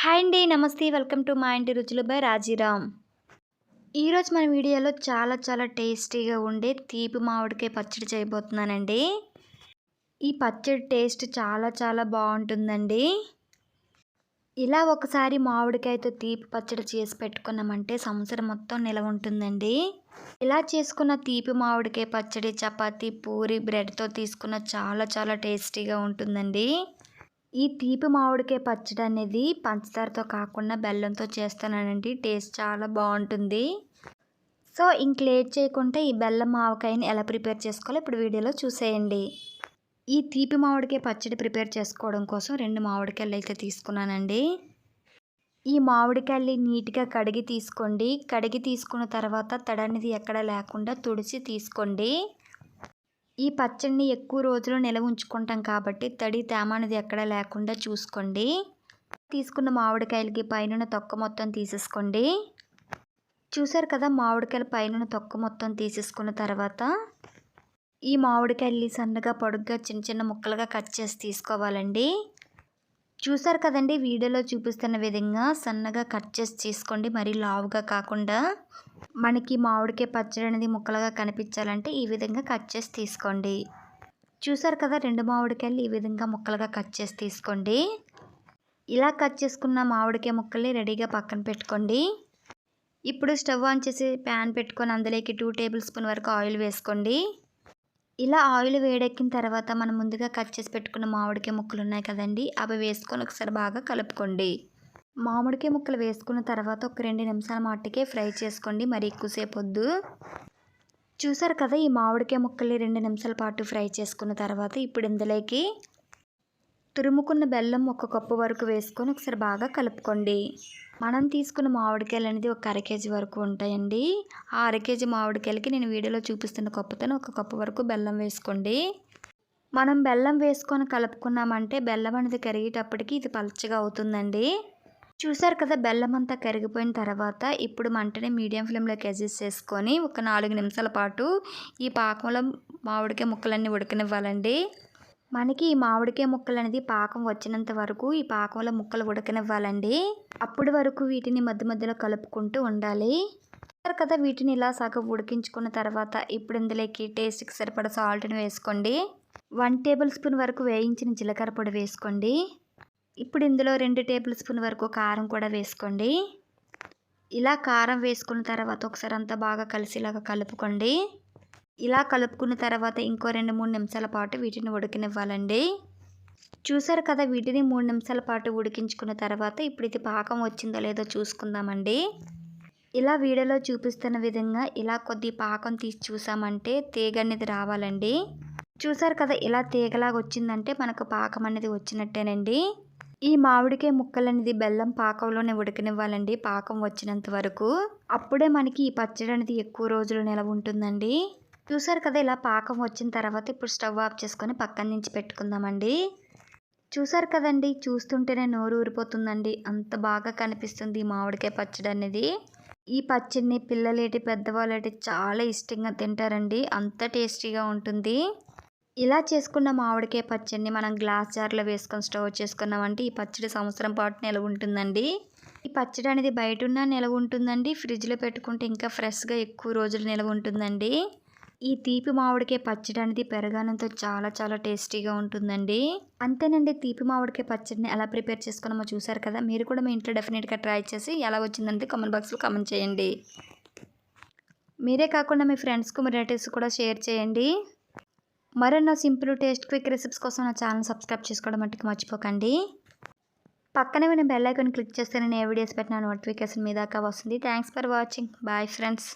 Hi అండి నమస్తే. Welcome to మా ఇంటి రుచులు బై రాజీరామ్. ఈరోజు మన వీడియోలో చాలా చాలా టేస్టీగా ఉండే తీపి మామిడికాయ పచ్చడి చేయబోతున్నానండి. ఈ పచ్చడి టేస్ట్ చాలా చాలా బాగుంటుందండి. ఇలా ఒకసారి మామిడికాయతో తీపి పచ్చడి చేసి పెట్టుకున్నామంటే సంవత్సరం మొత్తం నిలవ ఉంటుందండి. ఇలా చేసుకున్న తీపి మామిడికాయ పచ్చడి చపాతీ పూరి బ్రెడ్తో తీసుకున్న చాలా చాలా టేస్టీగా ఉంటుందండి. ఈ తీపి మామిడికాయ పచ్చడి అనేది పంచదారతో కాకుండా బెల్లంతో చేస్తానండి టేస్ట్ చాలా బాగుంటుంది. సో ఇంక లేట్ చేయకుండా ఈ బెల్లం మామిడికాయని ఎలా ప్రిపేర్ చేసుకోవాలో ఇప్పుడు వీడియోలో చూసేయండి. ఈ తీపి మామిడికాయ పచ్చడి ప్రిపేర్ చేసుకోవడం కోసం రెండు మామిడికాయలు అయితే తీసుకున్నానండి. ఈ మామిడికాయలు నీట్గా కడిగి తీసుకోండి. కడిగి తీసుకున్న తర్వాత తడనిది ఎక్కడ లేకుండా తుడిచి తీసుకోండి. ఈ పచ్చడిని ఎక్కువ రోజులు నిల్వ ఉంచుకుంటాం కాబట్టి తడి తేమ అనేది ఎక్కడ లేకుండా చూసుకోండి. తీసుకున్న మామిడికాయలకి పైన తొక్క మొత్తం తీసేసుకోండి. చూసారు కదా మామిడికాయల పైన తొక్క మొత్తం తీసేసుకున్న తర్వాత ఈ మామిడికాయలు సన్నగా పొడుగ్గా చిన్న చిన్న ముక్కలుగా కట్ చేసి తీసుకోవాలండి. చూసారు కదండి వీడియోలో చూపిస్తున్న విధంగా సన్నగా కట్ చేసి తీసుకోండి. మరీ లావుగా కాకుండా మనకి మామిడికాయ పచ్చడి అనేది ముక్కలుగా కనిపించాలంటే ఈ విధంగా కట్ చేసి తీసుకోండి. చూసారు కదా రెండు మామిడికాయలు ఈ విధంగా ముక్కలుగా కట్ చేసి తీసుకోండి. ఇలా కట్ చేసుకున్న మామిడికాయ ముక్కల్ని రెడీగా పక్కన పెట్టుకోండి. ఇప్పుడు స్టవ్ ఆన్ చేసి ప్యాన్ పెట్టుకొని అందులోకి టూ టేబుల్ స్పూన్ వరకు ఆయిల్ వేసుకోండి. ఇలా ఆయిల్ వేడెక్కిన తర్వాత మనం ముందుగా కట్ చేసి పెట్టుకున్న మామిడికాయ ముక్కలు ఉన్నాయి కదండి అవి వేసుకొని ఒకసారి బాగా కలుపుకోండి. మామిడికాయ ముక్కలు వేసుకున్న తర్వాత ఒక రెండు నిమిషాల మాటికే ఫ్రై చేసుకోండి మరి ఎక్కువసేపు వద్దు. చూసారు కదా ఈ మామిడికాయ ముక్కల్ని రెండు నిమిషాల పాటు ఫ్రై చేసుకున్న తర్వాత ఇప్పుడు ఇందులోకి తురుముకున్న బెల్లం ఒక కప్పు వరకు వేసుకొని ఒకసారి బాగా కలుపుకోండి. మనం తీసుకున్న మామిడికాయలు అనేది ఒక అర కేజీ వరకు ఉంటాయండి. ఆ అర కేజీ మామిడికాయలకి నేను వీడియోలో చూపిస్తున్న కప్పుతో ఒక కప్పు వరకు బెల్లం వేసుకోండి. మనం బెల్లం వేసుకొని కలుపుకున్నామంటే బెల్లం అనేది కరిగేటప్పటికి ఇది పలచగా అవుతుందండి. చూసారు కదా బెల్లం అంతా కరిగిపోయిన తర్వాత ఇప్పుడు మంటని మీడియం ఫ్లేమ్లోకి అడ్జస్ట్ చేసుకొని ఒక నాలుగు నిమిషాల పాటు ఈ పాకంలో మామిడికాయ ముక్కలన్నీ ఉడకనివ్వాలండి. మనకి ఈ మామిడికాయ ముక్కలు అనేది పాకం వచ్చినంత వరకు ఈ పాకంలో ముక్కలు ఉడకనివ్వాలండి. అప్పటి వరకు వీటిని మధ్య మధ్యలో కలుపుకుంటూ ఉండాలి. కదా వీటిని ఇలా సగం ఉడికించుకున్న తర్వాత ఇప్పుడు ఇందులోకి టేస్ట్కి సరిపడ సాల్ట్ని వేసుకోండి. వన్ టేబుల్ స్పూన్ వరకు వేయించిన జీలకర్ర పొడి వేసుకోండి. ఇప్పుడు ఇందులో రెండు టేబుల్ స్పూన్ వరకు కారం కూడా వేసుకోండి. ఇలా కారం వేసుకున్న తర్వాత ఒకసారి అంతా బాగా కలిసిలాగా కలుపుకోండి. ఇలా కలుపుకున్న తర్వాత ఇంకో రెండు మూడు నిమిషాల పాటు వీటిని ఉడికినివ్వాలండి. చూసారు కదా వీటిని మూడు నిమిషాల పాటు ఉడికించుకున్న తర్వాత ఇప్పుడు ఇది పాకం వచ్చిందో లేదో చూసుకుందామండి. ఇలా వీడియోలో చూపిస్తున్న విధంగా ఇలా కొద్ది పాకం తీసి చూసామంటే తీగ అనేది రావాలండి. చూసారు కదా ఇలా తీగలాగా వచ్చిందంటే మనకు పాకం అనేది వచ్చినట్టేనండి. ఈ మామిడికాయ ముక్కలు అనేది బెల్లం పాకంలోనే ఉడకనివ్వాలండి పాకం వచ్చినంత వరకు. అప్పుడే మనకి ఈ పచ్చడి అనేది ఎక్కువ రోజులు నిలవ ఉంటుందండి. చూసారు కదా ఇలా పాకం వచ్చిన తర్వాత ఇప్పుడు స్టవ్ ఆఫ్ చేసుకొని పక్కన నుంచి పెట్టుకుందామండి. చూసారు కదండి చూస్తుంటేనే నోరు ఊరిపోతుందండి. అంత బాగా కనిపిస్తుంది మామిడికాయ పచ్చడి అనేది. ఈ పచ్చడిని పిల్లలేటి పెద్దవాళ్ళేటి చాలా ఇష్టంగా తింటారండి. అంత టేస్టీగా ఉంటుంది. ఇలా చేసుకున్న మామిడికాయ పచ్చడిని మనం గ్లాస్ జార్లో వేసుకొని స్టోర్ చేసుకున్నామంటే ఈ పచ్చడి సంవత్సరం పాటు నిలవ ఉంటుందండి ఈ పచ్చడి అనేది బయట ఉన్న నిలవ ఉంటుందండి ఫ్రిడ్జ్లో పెట్టుకుంటే ఇంకా ఫ్రెష్గా ఎక్కువ రోజులు నిలవ ఉంటుందండి ఈ తీపి మామిడికాయ పచ్చడి అనేది పెరగానంతో చాలా చాలా టేస్టీగా ఉంటుందండి. అంతేనండి తీపి మామిడికాయ పచ్చడిని ఎలా ప్రిపేర్ చేసుకున్నామో చూసారు కదా? మీరు కూడా మీ ఇంట్లో డెఫినెట్గా ట్రై చేసి ఎలా వచ్చిందంటే కామెంట్ బాక్స్లో కామెంట్ చేయండి. మీరే కాకుండా మీ ఫ్రెండ్స్కు మీ రిలేటివ్స్ కూడా షేర్ చేయండి. మరెన్నో సింపుల్ టేస్ట్ క్విక్ రెసిపీస్ కోసం నా ఛానల్ సబ్స్క్రైబ్ చేసుకోవడం మట్టుకు మర్చిపోకండి. పక్కనే నేను బెల్ ఐకాన్ క్లిక్ చేస్తే నేను ఏ వీడియోస్ పెట్టిన నోటిఫికేషన్ మీ దాకా వస్తుంది. Thanks for watching. Bye friends.